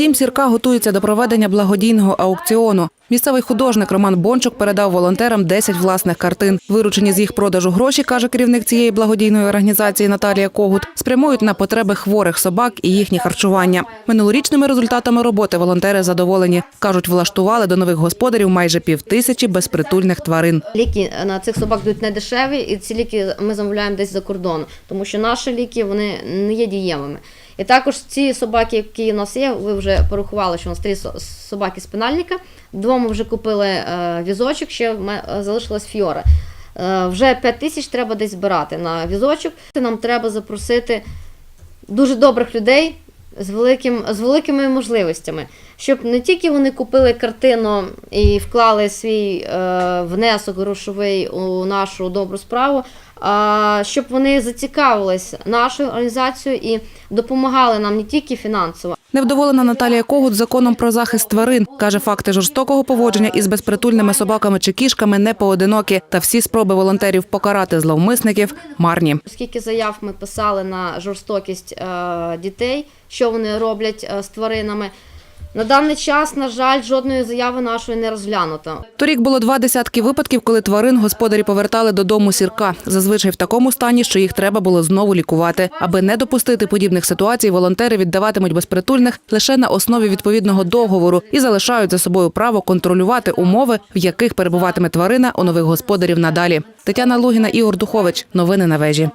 Дім сірка готується до проведення благодійного аукціону. Місцевий художник Роман Бончук передав волонтерам 10 власних картин. Виручені з їх продажу гроші, каже керівник цієї благодійної організації Наталія Когут, спрямують на потреби хворих собак і їхнє харчування. Минулорічними результатами роботи волонтери задоволені. кажуть, влаштували до нових господарів майже півтисячі безпритульних тварин. Ліки на цих собак йдуть не дешеві, і ці ліки ми замовляємо десь за кордону, тому що наші ліки вони не є дієвими. І також ці собаки, які у нас є, ви вже порахували, що у нас три собаки спинальника. Двом вже купили е, візочок, ще залишилась фіора. Е, вже 5 тисяч треба десь збирати на візочок. Нам треба запросити дуже добрих людей з, великим, з великими можливостями, щоб не тільки вони купили картину і вклали свій е, внесок грошовий у нашу добру справу, а щоб вони зацікавились нашою організацією і допомагали нам не тільки фінансово, Невдоволена Наталія Когут законом про захист тварин. Каже, факти жорстокого поводження із безпритульними собаками чи кішками не поодинокі, та всі спроби волонтерів покарати зловмисників марні. Скільки заяв ми писали на жорстокість е, дітей, що вони роблять е, з тваринами. На даний час, на жаль, жодної заяви нашої не розглянуто. Торік було два десятки випадків, коли тварин господарі повертали додому сірка. Зазвичай в такому стані, що їх треба було знову лікувати. Аби не допустити подібних ситуацій, волонтери віддаватимуть безпритульних лише на основі відповідного договору і залишають за собою право контролювати умови, в яких перебуватиме тварина у нових господарів надалі. Тетяна Лугіна, Ігор Духович. Новини на вежі.